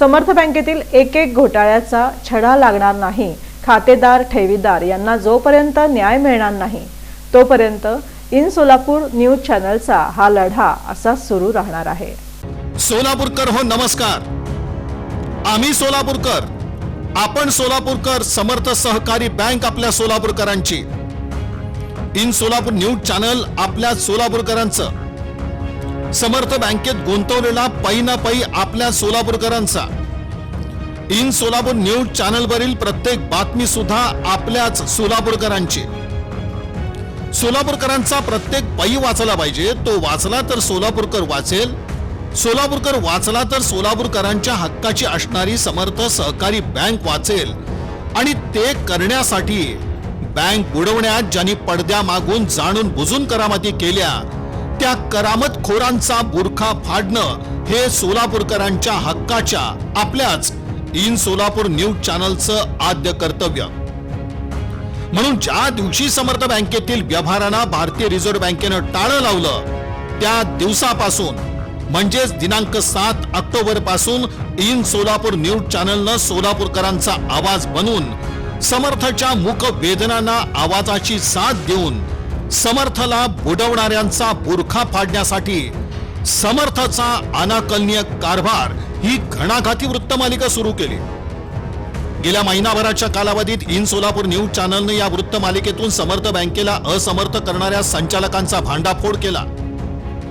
समर्थ बँकेतील एक एक घोटाळ्याचा छडा लागणार नाही. खातेदार ठेवीदार यांना जोपर्यंत न्याय मिळणार नाही तोपर्यंत इन सोलापूर न्यूज चॅनलचा हा लढा असा सुरू राहणार आहे. सोलापूरकर हो नमस्कार. आम्ही सोलापूरकर. आपण सोलापूरकर समर्थ सहकारी बँक आपल्या सोलापूरकरांची. इन सोलापूर न्यूज चॅनल आपल्या सोलापूरकरांचं. समर्थ बँकेत गुंतवलेला पै ना पै आपल्या सोलापूरकरांचा. इन सोलापूर न्यूज चॅनलवरील प्रत्येक बातमी सुद्धा आपल्याच सोलापूरकरांची. सोलापूरकरांचा प्रत्येक पै वाचला पाहिजे तो वाचला तर सोलापूरकर वाचेल. सोलापूरकर वाचला तर सोलापूरकरांच्या हक्काची असणारी समर्थ सहकारी बँक वाचेल. आणि ते करण्यासाठी बँक बुडवण्यात ज्यांनी पडद्या मागून जाणून बुजून करामती केल्या त्या करामत खोरांचा बुरखा फाडणं हे सोलापूरकरांच्या हक्काच्या आपल्याच इन सोलापूर न्यूज चॅनलचं आद्य कर्तव्य. म्हणून ज्या दिवशी समर्थ बँकेतील व्यवहारांना भारतीय रिझर्व्ह बँकेनं टाळं लावलं त्या दिवसापासून म्हणजेच दिनांक सात ऑक्टोबरपासून इन सोलापूर न्यूज चॅनलनं सोलापूरकरांचा आवाज बनून समर्थच्या मुख वेदनांना आवाजाची साथ देऊन समर्थला बुडवणाऱ्यांचा बुरखा फाडण्यासाठी समर्थचा अनाकलनीय कारभार ही घणाघाती वृत्तमालिका सुरू केली. गेल्या महिनाभराच्या कालावधीत इन सोलापूर न्यूज चॅनलने या वृत्तमालिकेतून समर्थ बँकेला असमर्थ करणाऱ्या संचालकांचा भांडाफोड केला.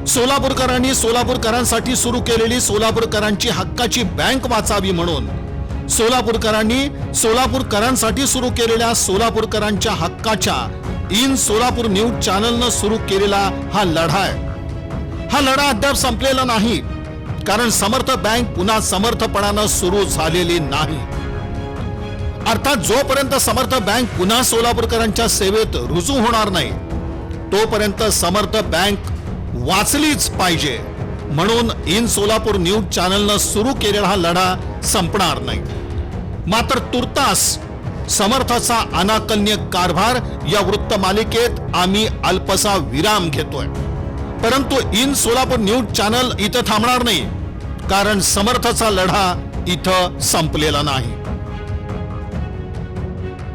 सोलापूरकरांनी सोलापूरकरांसाठी सुरू केलेली सोलापूरकरांची हक्काची बँक वाचावी म्हणून सोलापूरकरांनी सोलापूरकरांसाठी सुरू केलेल्या सोलापूरकरांच्या हक्काच्या इन सोलापूर न्यूज चॅनलनं सुरू केलेला हा लढा आहे. हा लढा अद्याप संपलेला नाही कारण समर्थ बँक पुन्हा समर्थपणानं सुरू झालेली नाही. अर्थात जोपर्यंत समर्थ बँक पुन्हा सोलापूरकरांच्या सेवेत रुजू होणार नाही तोपर्यंत समर्थ बँक वाचलीच पाहिजे म्हणून इन सोलापूर न्यूज चॅनलनं सुरू केलेला हा लढा संपणार नाही. मात्र तुर्तास समर्थाचा अनाकलनीय कारभार या वृत्तमालिकेत आम्ही अल्पसा विराम घेतोय. परंतु इन सोलापूर न्यूज चॅनल इथं थांबणार नाही कारण समर्थाचा लढा इथं संपलेला नाही.